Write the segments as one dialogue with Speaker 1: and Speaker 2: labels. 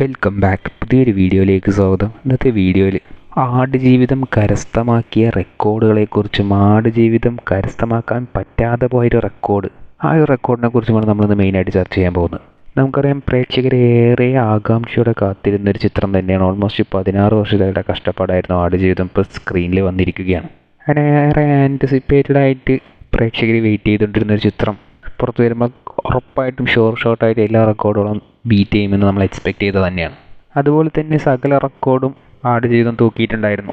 Speaker 1: Welcome back പുതിയൊരു വീഡിയോയിലേക്ക് സ്വാഗതം. ഇന്നത്തെ വീഡിയോയിൽ ആടുജീവിതം കരസ്ഥമാക്കിയ റെക്കോർഡുകളെക്കുറിച്ചും ആടുജീവിതം കരസ്ഥമാക്കാൻ പറ്റാതെ പോയൊരു റെക്കോർഡ്. ആ ഒരു റെക്കോർഡിനെ കുറിച്ചുമാണ് നമ്മളിന്ന് മെയിനായിട്ട് ചർച്ച ചെയ്യാൻ പോകുന്നത്. നമുക്കറിയാം പ്രേക്ഷകരേറെ ആകാംക്ഷയോടെ കാത്തിരുന്ന ഒരു ചിത്രം തന്നെയാണ് ഓൾമോസ്റ്റ് പതിനാറ് വർഷത്തെ കഷ്ടപ്പാടായിരുന്നു ആടുജീവിതം ഇപ്പോൾ സ്ക്രീനിൽ വന്നിരിക്കുകയാണ്. അങ്ങനെ ഏറെ ആന്റിസിപ്പേറ്റഡ് ആയിട്ട് പ്രേക്ഷകർ വെയിറ്റ് ചെയ്തുകൊണ്ടിരുന്ന ഒരു ചിത്രം. പുറത്ത് വരുമ്പോൾ ഉറപ്പായിട്ടും ഷോർ ഷോർട്ടായിട്ട് എല്ലാ റെക്കോർഡുകളും ബീറ്റ് ചെയ്യുമെന്ന് നമ്മൾ എക്സ്പെക്റ്റ് ചെയ്തത് തന്നെയാണ്. അതുപോലെ തന്നെ സകല റെക്കോർഡും ആഡ് ചെയ്തും തൂക്കിയിട്ടുണ്ടായിരുന്നു.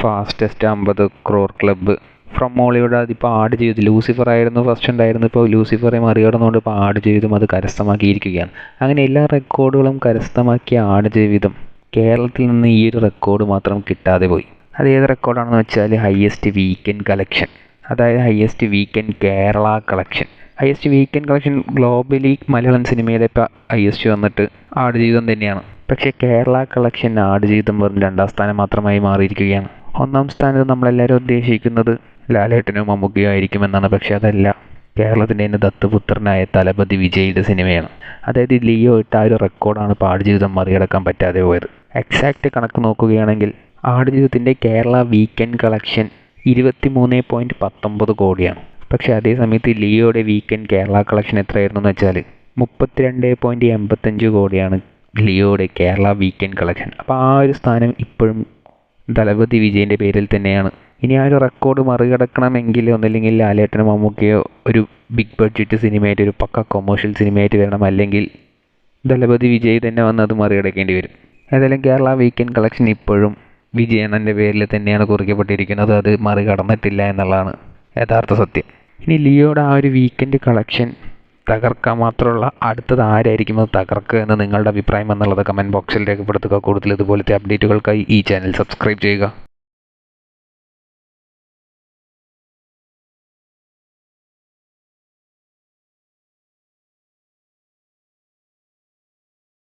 Speaker 1: ഫാസ്റ്റസ്റ്റ് അമ്പത് ക്രോർ ക്ലബ്ബ് ഫ്രം മോളിവുഡ് അതിപ്പോൾ ആഡ് ചെയ്ത് ലൂസിഫർ ആയിരുന്നു ഫസ്റ്റ് ഉണ്ടായിരുന്നു ഇപ്പോൾ ലൂസിഫറെ മറികടന്നുകൊണ്ട് ഇപ്പോൾ ആടുജീവിതം അത് കരസ്ഥമാക്കിയിരിക്കുകയാണ്. അങ്ങനെ എല്ലാ റെക്കോർഡുകളും കരസ്ഥമാക്കിയ ആടുജീവിതം കേരളത്തിൽ നിന്ന് ഈ ഒരു റെക്കോർഡ് മാത്രം കിട്ടാതെ പോയി. അത് ഏത് റെക്കോർഡാണെന്ന് വെച്ചാൽ ഹയസ്റ്റ് വീക്കെൻഡ് കളക്ഷൻ അതായത് highest weekend Kerala collection highest weekend collection globally Malayalam സിനിമയിലെ ഇപ്പം ഹയസ്റ്റ് വന്നിട്ട് ആടുജീവിതം തന്നെയാണ്. പക്ഷേ കേരള കളക്ഷൻ ആടുജീവിതം വെറും രണ്ടാം സ്ഥാനം മാത്രമായി മാറിയിരിക്കുകയാണ്. ഒന്നാം സ്ഥാനത്ത് നമ്മളെല്ലാവരും ഉദ്ദേശിക്കുന്നത് ലാലേട്ടനോ മമ്മൂക്കയോ ആയിരിക്കുമെന്നാണ്. പക്ഷേ അതല്ല കേരളത്തിന്റെ തന്നെ ദത്തുപുത്രനായ തലപതി വിജയുടെ സിനിമയാണ് അതായത് ലിയോ ഇട്ട ആ ഒരു റെക്കോർഡാണ് ഇപ്പോൾ ആടുജീവിതം മറികടക്കാൻ പറ്റാതെ പോയത്. എക്സാക്റ്റ് കണക്ക് നോക്കുകയാണെങ്കിൽ ആടുജീവിതത്തിന്റെ കേരള വീക്കെൻഡ് കളക്ഷൻ ഇരുപത്തി മൂന്ന് പോയിന്റ് പത്തൊമ്പത് കോടിയാണ്. പക്ഷേ അതേ സമയത്ത് ലിയോയുടെ വീക്കെൻഡ് കേരള കളക്ഷൻ എത്രയായിരുന്നു എന്ന് വെച്ചാൽ മുപ്പത്തിരണ്ട് പോയിന്റ് എൺപത്തഞ്ച് കോടിയാണ് ലിയോയുടെ കേരള വീക്കെൻഡ് കളക്ഷൻ അപ്പോൾ ആ ഒരു സ്ഥാനം ഇപ്പോഴും ദളപതി വിജയന്റെ പേരിൽ തന്നെയാണ്. ഇനി ആ ഒരു റെക്കോർഡ് മറികടക്കണമെങ്കിൽ ഒന്നില്ലെങ്കിൽ ലാലേട്ടൻ മമ്മൂക്കയോ ഒരു ബിഗ് ബഡ്ജറ്റ് സിനിമയായിട്ട് ഒരു പക്ക കൊമേഴ്ഷ്യൽ സിനിമയായിട്ട് വരണം. അല്ലെങ്കിൽ ദളപതി വിജയ് തന്നെ വന്ന് അത് മറികടക്കേണ്ടി വരും. ഏതായാലും കേരള വീക്കെൻഡ് കളക്ഷൻ ഇപ്പോഴും വിജയണ്ണന്റെ പേരിൽ തന്നെയാണ് കുറിക്കപ്പെട്ടിരിക്കുന്നത്. അത് മറികടന്നിട്ടില്ല എന്നുള്ളതാണ് യഥാർത്ഥ സത്യം. ഇനി ലിയോയുടെ ആ ഒരു വീക്കെൻഡ് കളക്ഷൻ തകർക്കാൻ മാത്രമുള്ള അടുത്തത് ആരായിരിക്കും അത് തകർക്കുക എന്ന് നിങ്ങളുടെ അഭിപ്രായം എന്നുള്ളത് കമന്റ് ബോക്സിൽ രേഖപ്പെടുത്തുക. കൂടുതൽ ഇതുപോലത്തെ അപ്ഡേറ്റുകൾക്കായി ഈ ചാനൽ സബ്സ്ക്രൈബ് ചെയ്യുക.